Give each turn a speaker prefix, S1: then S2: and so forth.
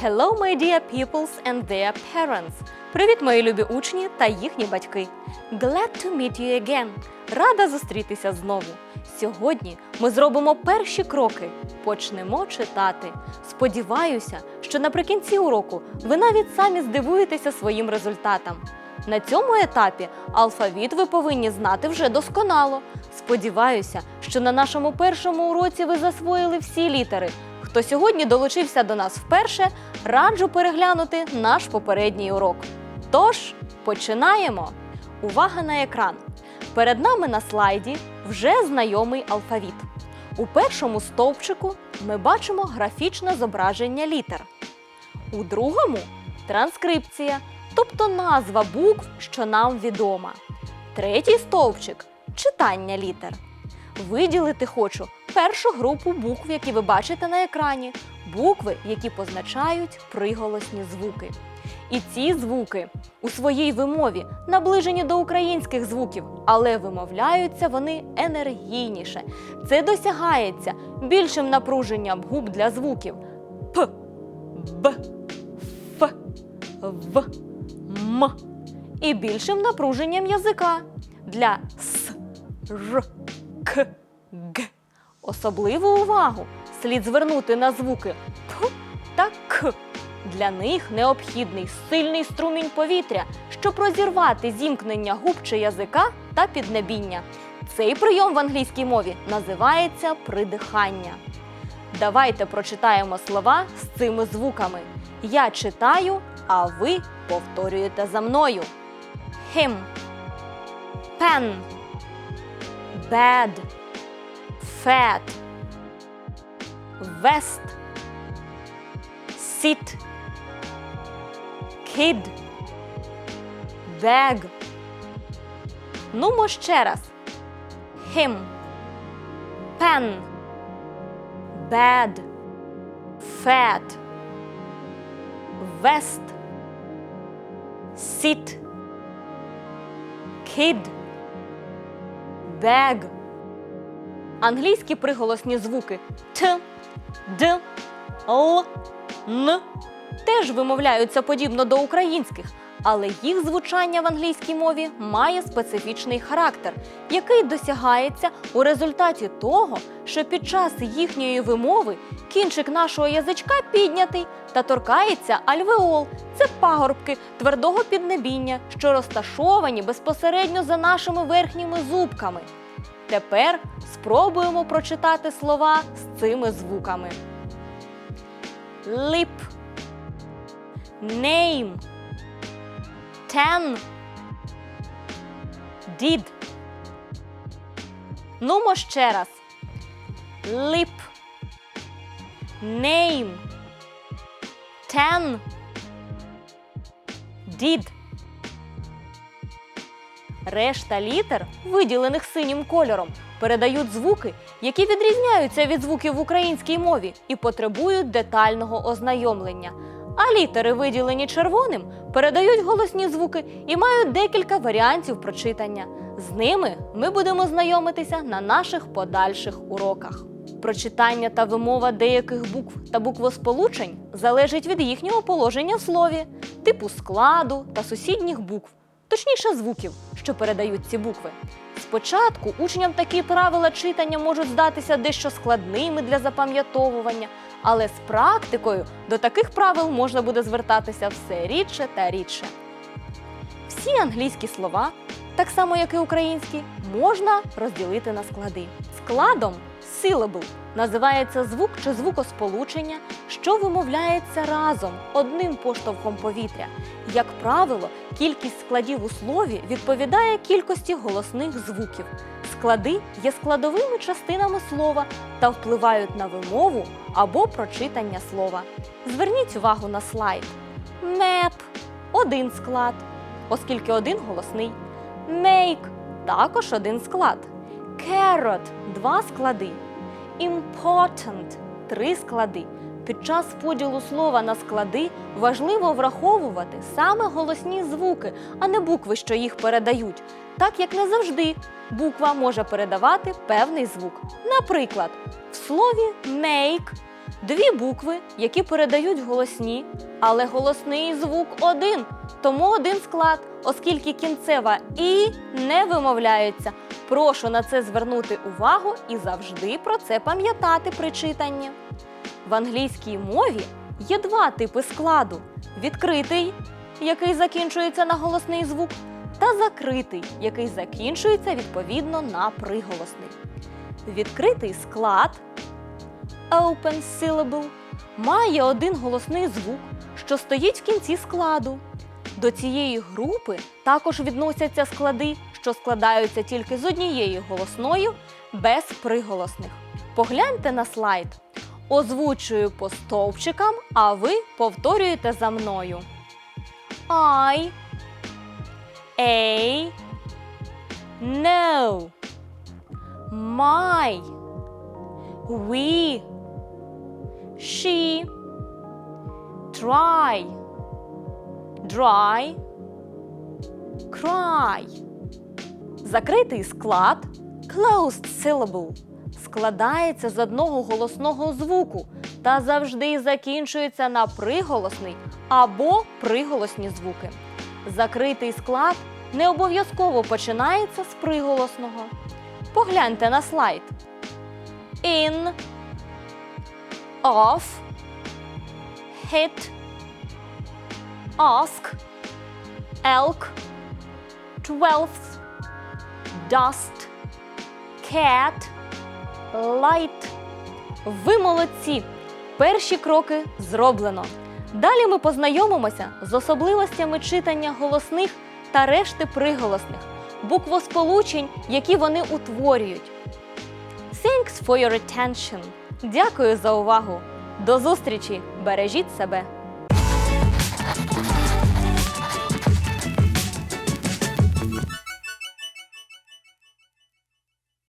S1: Hello, my dear pupils and their parents. Привіт, мої любі учні та їхні батьки. Glad to meet you again. Рада зустрітися знову. Сьогодні ми зробимо перші кроки. Почнемо читати. Сподіваюся, що наприкінці уроку ви навіть самі здивуєтеся своїм результатам. На цьому етапі алфавіт ви повинні знати вже досконало. Сподіваюся, що на нашому першому уроці ви засвоїли всі літери. Хто сьогодні долучився до нас вперше, раджу переглянути наш попередній урок. Тож, починаємо! Увага на екран! Перед нами на слайді вже знайомий алфавіт. У першому стовпчику ми бачимо графічне зображення літер. У другому транскрипція, тобто назва букв, що нам відома. Третій стовпчик читання літер. Виділити хочу першу групу букв, які ви бачите на екрані, букви, які позначають приголосні звуки. І ці звуки у своїй вимові наближені до українських звуків, але вимовляються вони енергійніше. Це досягається більшим напруженням губ для звуків П, Б, Ф, В, М і більшим напруженням язика для С, Р, К, Г. Особливу увагу слід звернути на звуки П та К. Для них необхідний сильний струмінь повітря, щоб розірвати зімкнення губ чи язика та піднебіння. Цей прийом в англійській мові називається придихання. Давайте прочитаємо слова з цими звуками. Я читаю, а ви повторюєте за мною. Him, pen, bed, fat, vest, sit, kid, bag. Нумо ще раз. Him, pen, bed, fat, vest, sit, kid, Bag. Англійські приголосні звуки Т, Д, Л, Н теж вимовляються подібно до українських, але їх звучання в англійській мові має специфічний характер, який досягається у результаті того, що під час їхньої вимови кінчик нашого язичка піднятий та торкається альвеол. Це пагорбки твердого піднебіння, що розташовані безпосередньо за нашими верхніми зубками. Тепер спробуємо прочитати слова з цими звуками. Lip Name Ten. Did. Нумо ще раз. Lip Name Ten. Did. Решта літер, виділених синім кольором, передають звуки, які відрізняються від звуків в українській мові і потребують детального ознайомлення. А літери, виділені червоним, передають голосні звуки і мають декілька варіантів прочитання. З ними ми будемо знайомитися на наших подальших уроках. Прочитання та вимова деяких букв та буквосполучень залежить від їхнього положення в слові, типу складу та сусідніх букв точніше звуків, що передають ці букви. Спочатку учням такі правила читання можуть здатися дещо складними для запам'ятовування, але з практикою до таких правил можна буде звертатися все рідше та рідше. Всі англійські слова, так само як і українські, можна розділити на склади. Складом syllable називається звук чи звукосполучення, що вимовляється разом одним поштовхом повітря. Як правило, кількість складів у слові відповідає кількості голосних звуків. Склади є складовими частинами слова та впливають на вимову або прочитання слова. Зверніть увагу на слайд. Map – один склад, оскільки один голосний. Make – також один склад. Carrot – два склади. Important – три склади. Під час поділу слова на склади важливо враховувати саме голосні звуки, а не букви, що їх передають, так як не завжди буква може передавати певний звук. Наприклад, в слові make Дві букви, які передають голосні, але голосний звук один. Тому один склад, оскільки кінцева і не вимовляється. Прошу на це звернути увагу і завжди про це пам'ятати при читанні. В англійській мові є два типи складу: відкритий, який закінчується на голосний звук, та закритий, який закінчується відповідно на приголосний. Відкритий склад open syllable має один голосний звук, що стоїть в кінці складу. До цієї групи також відносяться склади, що складаються тільки з однією голосною без приголосних. Погляньте на слайд. Озвучую по стовпчикам, а ви повторюєте за мною. I A No My We She Try. Dry Cry. Закритий склад closed syllable складається з одного голосного звуку та завжди закінчується на приголосний або приголосні звуки. Закритий склад не обов'язково починається з приголосного. Погляньте на слайд. In, off, hit, ask, elk, twelfth, dust, cat, light. Ви молодці! Перші кроки зроблено. Далі ми познайомимося з особливостями читання голосних та решти приголосних, буквосполучень, які вони утворюють. Thanks for your attention. Дякую за увагу. До зустрічі! Бережіть себе!